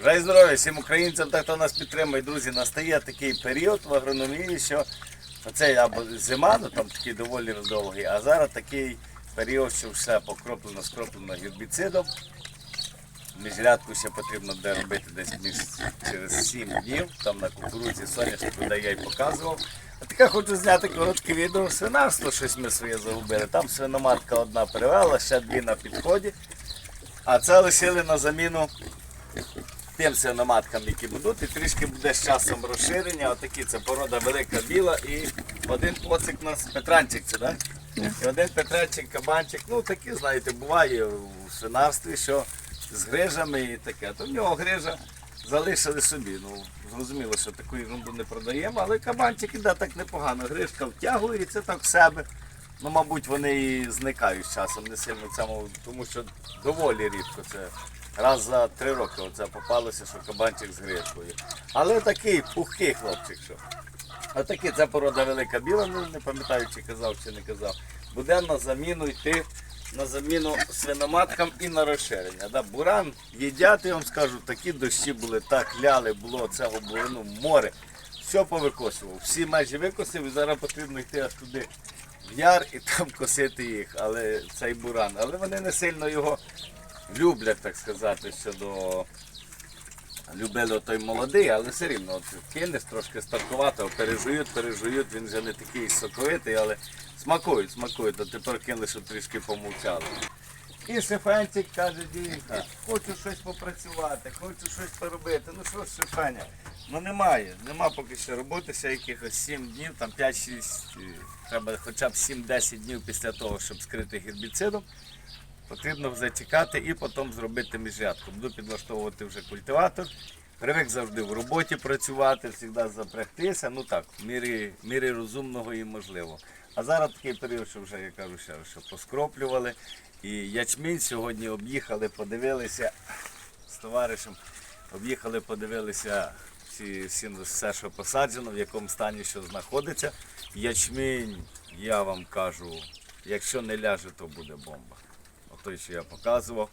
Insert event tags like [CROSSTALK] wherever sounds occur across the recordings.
Бажаю здоров'я всім українцям, та хто нас підтримує, друзі, настає такий період в агрономії, що це або зима, ну там такий доволі довгий, а зараз такий період, що все покроплено, скроплено гербіцидом. Міжрядку ще потрібно буде робити десь між через 7 днів, там на кукурудзі соняшнику, де я й показував. А таке хочу зняти коротке відео свинарство, щось ми своє загубили. Там свиноматка одна привела, ще дві на підході. А це лишили на заміну тим свиноматкам, які будуть, і трішки буде з часом розширення. Отакі це порода велика біла і один поцик у нас Петранчик, це так? І один Петранчик, кабанчик, ну такі, знаєте, буває у свинарстві, що з грижами і таке. То в нього грижа залишили собі. Ну, зрозуміло, що таку ерунду не продаємо, але кабанчик іде так непогано. Грижка втягується так в себе. Ну, мабуть, вони і зникають з часом, не сильно цьому, тому що доволі рідко це. Раз за три роки оце попалося, що кабанчик з гришкою. Але такий пухкий хлопчик, що. Отакий, це порода велика біла, ну не пам'ятаю, чи казав, чи не казав. Буде на заміну йти на заміну свиноматкам і на розширення. Да? Буран їдять, я вам скажу, такі дощі були, так ляли, було цього було ну, море. Все повикосував. Всі межі викосив і зараз потрібно йти аж туди в яр і там [LAUGHS] косити їх, але цей буран. Але вони не сильно його люблять, так сказати, щодо любили той молодий, але все рівно кинеш трошки старкувато, пережують, пережують, він вже не такий соковитий, але смакують, смакують, а тепер кинули, щоб трішки помовчали. І Шефанчик каже, дівка, хочу щось попрацювати, хочу щось поробити. Ну що ж, Шефаня? Ну немає, нема поки що роботи, ще якихось 7 днів, там 5-6, е, треба хоча б 7-10 днів після того, щоб скрити гербіцидом. Потрібно зачекати і потім зробити міжрядку. Буду підлаштовувати вже культиватор. Привик завжди в роботі працювати, завжди запрягтися. Ну так, в мірі, мірі розумного і можливо. А зараз такий період, що вже я кажу, ще що поскроплювали. І ячмінь сьогодні об'їхали, подивилися з товаришем, об'їхали, подивилися всі, всі, все, що посаджено, в якому стані що знаходиться. Ячмінь, я вам кажу, якщо не ляже, то буде бомба той, що я показував.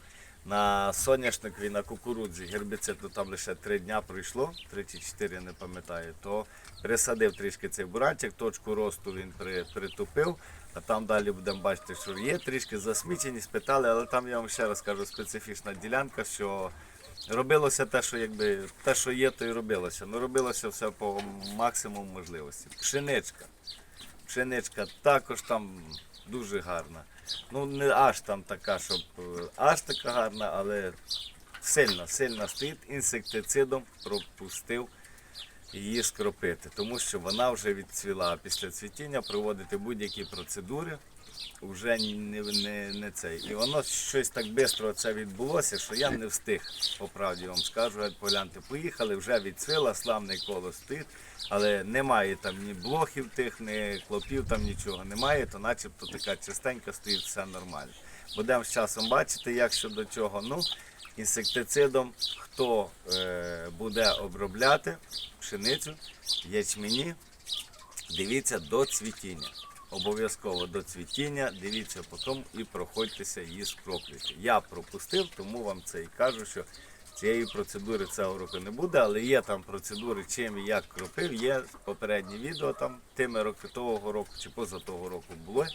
На соняшникові, на кукурудзі гербіцид, ну там лише три дня пройшло, три чи чотири, не пам'ятаю, то пересадив трішки цей буранчик, точку росту він при, притупив, а там далі будемо бачити, що є трішки засмічені, спитали, але там я вам ще раз кажу, специфічна ділянка, що робилося те, що якби те, що є, то і робилося. Ну робилося все по максимуму можливості. Пшеничка. Пшеничка також там дуже гарна. Ну не аж там така, щоб е, аж така гарна, але сильно, сильно стоїть. Інсектицидом пропустив її скропити, тому що вона вже відцвіла. Після цвітіння проводити будь-які процедури вже не, не, не цей. І воно щось так швидко це відбулося, що я не встиг, по правді вам скажу, От погляньте, поїхали, вже відцвіла, славний коло стоїть, але немає там ні блохів тих, ні клопів, там нічого немає, то начебто така чистенька стоїть, все нормально. Будемо з часом бачити, як щодо чого. Ну, інсектицидом, хто е, буде обробляти пшеницю, ячмені, дивіться до цвітіння. Обов'язково до цвітіння, дивіться потім і проходьтеся її скроплюйте. Я пропустив, тому вам це і кажу, що цієї процедури цього року не буде, але є там процедури, чим і як кропив. Є попередні відео там тими роки того року чи поза того року було.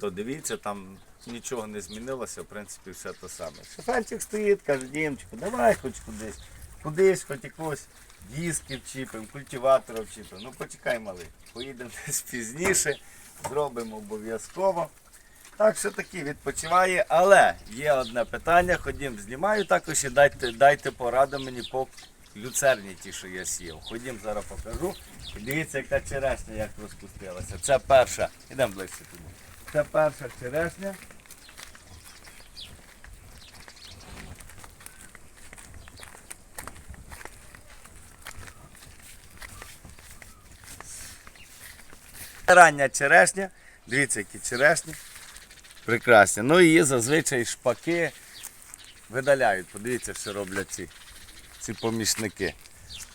То дивіться, там нічого не змінилося, в принципі, все те саме. Шоферчик стоїть, каже, Дімчику, давай хоч кудись, кудись, хоч якось диски вчіпимо, культиватора вчіпимо. Ну почекай, малий, поїдемо [LAUGHS] десь пізніше, зробимо обов'язково. Так що таки відпочиває, але є одне питання, ходім, знімаю також і дайте, дайте пораду мені по люцерні ті, що я сів. Ходім, зараз покажу. Дивіться, яка черешня як розпустилася. Це перша. Ідемо ближче туди. Це перша черешня. Рання черешня. Дивіться, які черешні. Прекрасні. Ну і зазвичай шпаки видаляють. Подивіться, що роблять ці, ці помічники.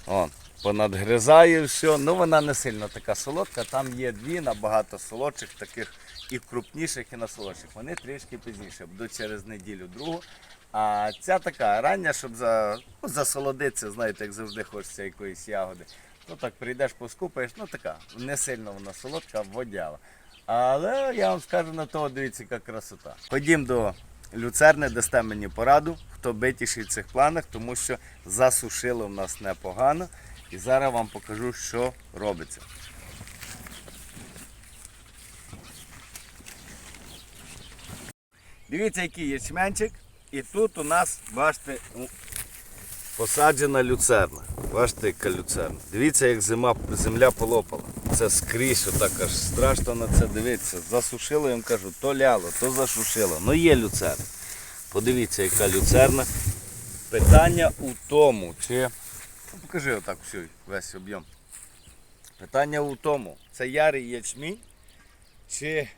Вон, понадгризає все. Ну вона не сильно така солодка. Там є дві набагато солодших, таких і в крупніших, і насолодших. Вони трішки пізніше, будуть через неділю другу. А ця така рання, щоб за, ну, засолодитися, знаєте, як завжди хочеться якоїсь ягоди. Ну так прийдеш, поскупаєш, ну така, не сильно вона солодка, водява. Але я вам скажу на того, дивіться, яка красота. Ходім до люцерни, дасте мені пораду, хто битіший в цих планах, тому що засушило в нас непогано. І зараз вам покажу, що робиться. Дивіться, який ячменчик. І тут у нас, бачите, посаджена люцерна. Бачите, яка люцерна. Дивіться, як зима, земля полопала. Це скрізь, отак аж страшно на це дивитися. Засушило, я вам кажу, то ляло, то засушило. Ну є люцерна. Подивіться, яка люцерна. Питання у тому, чи. Ну, покажи отак всю, весь об'єм. Питання у тому, це ярий ячмінь, чи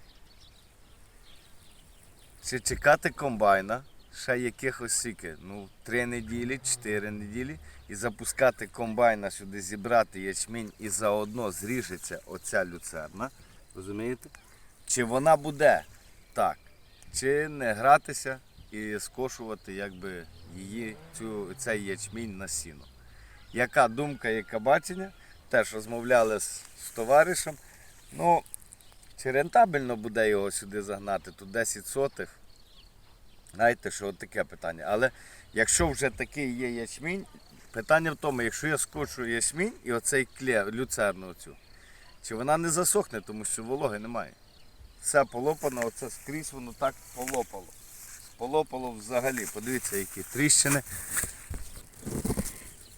чи чекати комбайна, ще якихось сіки, ну, три неділі, чотири неділі, і запускати комбайна сюди, зібрати ячмінь і заодно зріжеться оця люцерна. Розумієте? Чи вона буде так, чи не гратися і скошувати якби, її, цю, цей ячмінь на сіно. Яка думка, яке бачення? Теж розмовляли з, з товаришем. Ну, чи рентабельно буде його сюди загнати? Тут 10 сотих. Знаєте, що от таке питання. Але якщо вже такий є ячмінь, питання в тому, якщо я скочу ячмінь і оцей клє, люцерну оцю, чи вона не засохне, тому що вологи немає. Все полопано, оце скрізь воно так полопало. Полопало взагалі. Подивіться, які тріщини.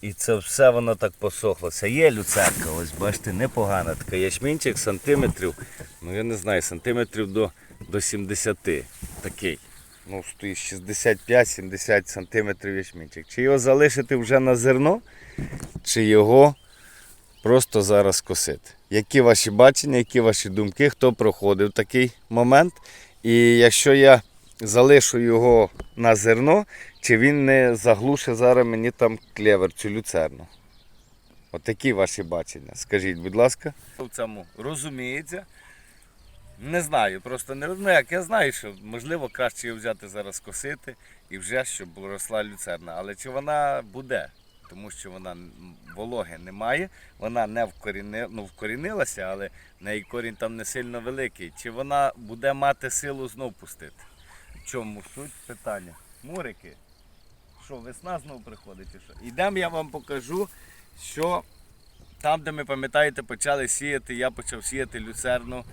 І це все воно так посохлося. Є люцерка, ось бачите, непогана. Така ячмінчик сантиметрів, ну я не знаю, сантиметрів до, до 70. Такий. Ну, стоїть 65-70 сантиметрів ячмінчик. Чи його залишити вже на зерно, чи його просто зараз косити? Які ваші бачення, які ваші думки, хто проходив такий момент? І якщо я залишу його на зерно, чи він не заглушить зараз мені там клевер, цю люцерну? Отакі ваші бачення. Скажіть, будь ласка. В цьому розуміється. Не знаю, просто не ну, як я знаю, що можливо краще її взяти зараз косити і вже щоб росла люцерна. Але чи вона буде? Тому що вона вологи немає, вона не вкоріни, ну, вкорінилася, але неї корінь там не сильно великий. Чи вона буде мати силу знов пустити? В чому суть питання? Мурики, що весна знов приходить що? Ідемо, я вам покажу, що там, де ми пам'ятаєте, почали сіяти, я почав сіяти люцерну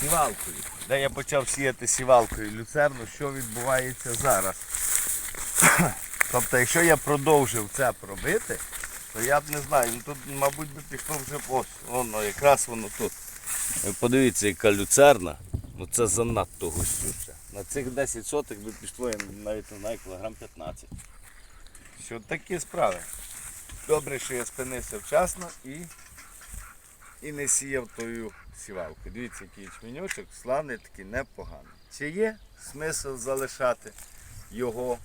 сівалкою. Де я почав сіяти сівалкою люцерну, що відбувається зараз. [COUGHS] Тобто, якщо я продовжив це пробити, то я б не знаю, ну тут, мабуть, би пішло вже ось, воно, якраз воно тут. Ви подивіться, яка люцерна, ну це занадто густюче. На цих 10 сотих би пішло, я навіть не знаю, кілограм 15. Що такі справи. Добре, що я спинився вчасно і, і не сіяв тою сівалкою. Дивіться, який ячменьочок, славний такий непоганий. Чи є смисл залишати його,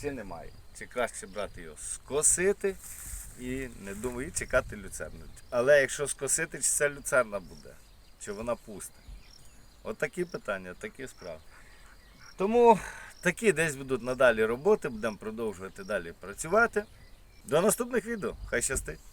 чи немає? Чи краще брати його скосити і не думаю, і чекати люцерну. Але якщо скосити, чи це люцерна буде, чи вона пуста? От такі питання, такі справи. Тому такі десь будуть надалі роботи, будемо продовжувати далі працювати. До наступних відео. Хай щастить!